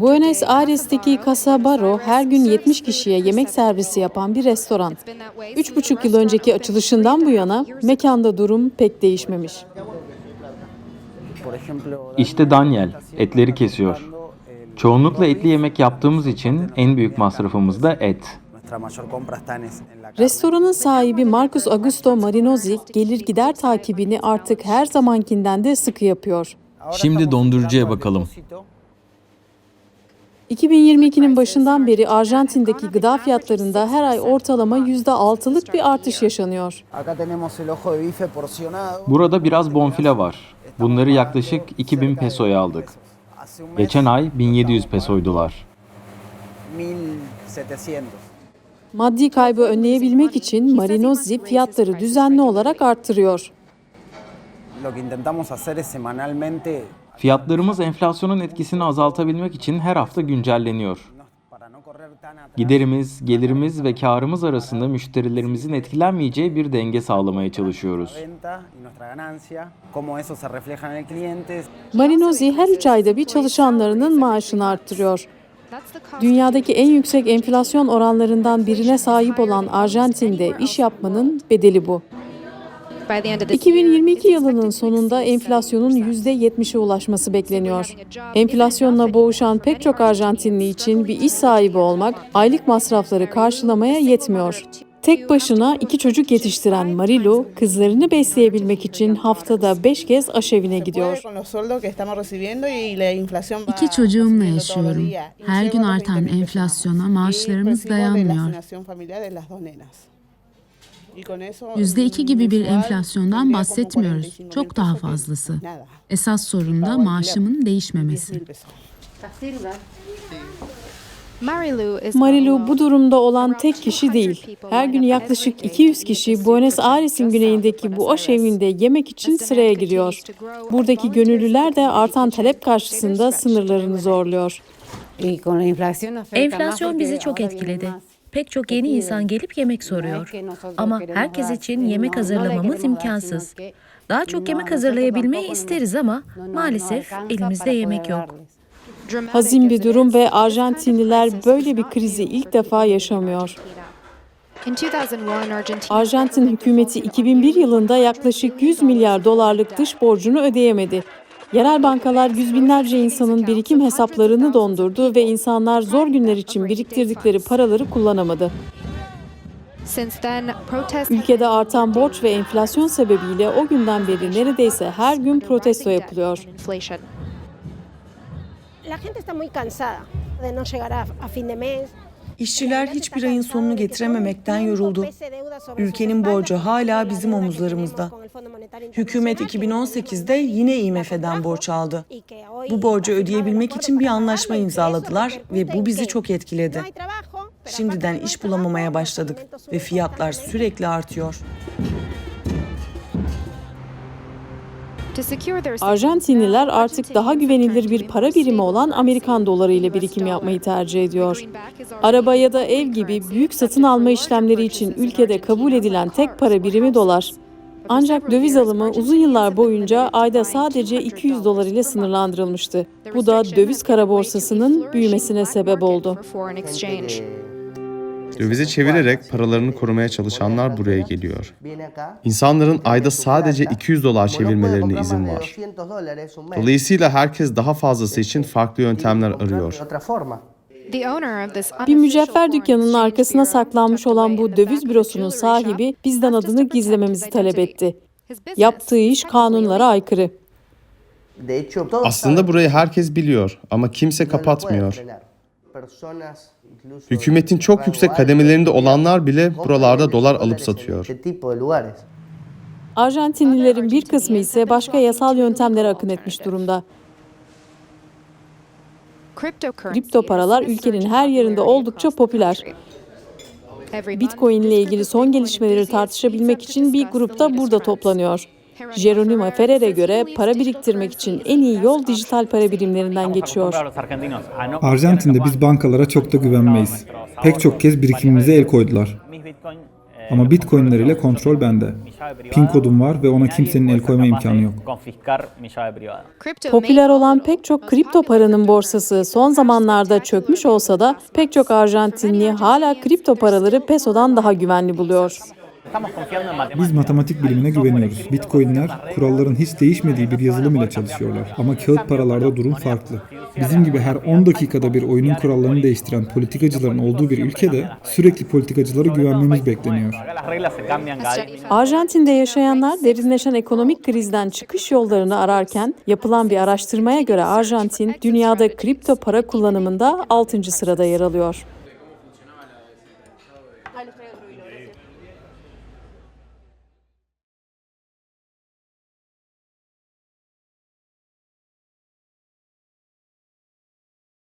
Buenos Aires'teki Casa Baro her gün 70 kişiye yemek servisi yapan bir restoran. 3,5 yıl önceki açılışından bu yana mekanda durum pek değişmemiş. İşte Daniel, etleri kesiyor. Çoğunlukla etli yemek yaptığımız için en büyük masrafımız da et. Restoranın sahibi Marcus Augusto Marinozzi gelir gider takibini artık her zamankinden de sıkı yapıyor. Şimdi dondurucuya bakalım. 2022'nin başından beri Arjantin'deki gıda fiyatlarında her ay ortalama %6'lık bir artış yaşanıyor. Burada biraz bonfile var. Bunları yaklaşık 2000 pesoya aldık. Geçen ay 1700 pesoydular. Maddi kaybı önleyebilmek için Marinozzi fiyatları düzenli olarak arttırıyor. Fiyatlarımız enflasyonun etkisini azaltabilmek için her hafta güncelleniyor. Giderimiz, gelirimiz ve karımız arasında müşterilerimizin etkilenmeyeceği bir denge sağlamaya çalışıyoruz. Marinozzi her 3 ayda bir çalışanlarının maaşını arttırıyor. Dünyadaki en yüksek enflasyon oranlarından birine sahip olan Arjantin'de iş yapmanın bedeli bu. 2022 yılının sonunda enflasyonun %70'e ulaşması bekleniyor. Enflasyonla boğuşan pek çok Arjantinli için bir iş sahibi olmak aylık masrafları karşılamaya yetmiyor. Tek başına iki çocuk yetiştiren Marilu, kızlarını besleyebilmek için haftada beş kez aşevine gidiyor. İki çocuğumla yaşıyorum. Her gün artan enflasyona maaşlarımız dayanmıyor. Yüzde iki gibi bir enflasyondan bahsetmiyoruz. Çok daha fazlası. Esas sorun da maaşımın değişmemesi. Marilu bu durumda olan tek kişi değil. Her gün yaklaşık 200 kişi Buenos Aires'in güneyindeki bu aş evinde yemek için sıraya giriyor. Buradaki gönüllüler de artan talep karşısında sınırlarını zorluyor. Enflasyon bizi çok etkiledi. Pek çok yeni insan gelip yemek soruyor. Ama herkes için yemek hazırlamamız imkansız. Daha çok yemek hazırlayabilmeyi isteriz ama maalesef elimizde yemek yok. Hazin bir durum ve Arjantinliler böyle bir krizi ilk defa yaşamıyor. Arjantin hükümeti 2001 yılında yaklaşık 100 milyar dolarlık dış borcunu ödeyemedi. Yerel bankalar yüz binlerce insanın birikim hesaplarını dondurdu ve insanlar zor günler için biriktirdikleri paraları kullanamadı. Ülkede artan borç ve enflasyon sebebiyle o günden beri neredeyse her gün protesto yapılıyor. İşçiler hiçbir ayın sonunu getirememekten yoruldu. Ülkenin borcu hala bizim omuzlarımızda. Hükümet 2018'de yine IMF'den borç aldı. Bu borcu ödeyebilmek için bir anlaşma imzaladılar ve bu bizi çok etkiledi. Şimdiden iş bulamamaya başladık ve fiyatlar sürekli artıyor. Arjantinliler artık daha güvenilir bir para birimi olan Amerikan doları ile birikim yapmayı tercih ediyor. Araba ya da ev gibi büyük satın alma işlemleri için ülkede kabul edilen tek para birimi dolar. Ancak döviz alımı uzun yıllar boyunca ayda sadece 200 dolar ile sınırlandırılmıştı. Bu da döviz kara borsasının büyümesine sebep oldu. Dövizi çevirerek paralarını korumaya çalışanlar buraya geliyor. İnsanların ayda sadece 200 dolar çevirmelerine izin var. Dolayısıyla herkes daha fazlası için farklı yöntemler arıyor. Bir mücevher dükkanının arkasına saklanmış olan bu döviz bürosunun sahibi bizden adını gizlememizi talep etti. Yaptığı iş kanunlara aykırı. Aslında burayı herkes biliyor ama kimse kapatmıyor. Hükümetin çok yüksek kademelerinde olanlar bile buralarda dolar alıp satıyor. Arjantinlilerin bir kısmı ise başka yasal yöntemlere akın etmiş durumda. Kripto paralar ülkenin her yerinde oldukça popüler. Bitcoin ile ilgili son gelişmeleri tartışabilmek için bir grupta burada toplanıyor. Jeronimo Ferrer'e göre para biriktirmek için en iyi yol dijital para birimlerinden geçiyor. Arjantin'de biz bankalara çok da güvenmeyiz. Pek çok kez birikimimize el koydular. Ama bitcoinleriyle kontrol bende. Pin kodum var ve ona kimsenin el koyma imkanı yok. Popüler olan pek çok kripto paranın borsası son zamanlarda çökmüş olsa da pek çok Arjantinli hala kripto paraları pesodan daha güvenli buluyor. Biz matematik bilimine güveniyoruz. Bitcoinler kuralların hiç değişmediği bir yazılım ile çalışıyorlar. Ama kağıt paralarda durum farklı. Bizim gibi her 10 dakikada bir oyunun kurallarını değiştiren politikacıların olduğu bir ülkede sürekli politikacılara güvenmemiz bekleniyor. Arjantin'de yaşayanlar derinleşen ekonomik krizden çıkış yollarını ararken yapılan bir araştırmaya göre Arjantin dünyada kripto para kullanımında 6. sırada yer alıyor.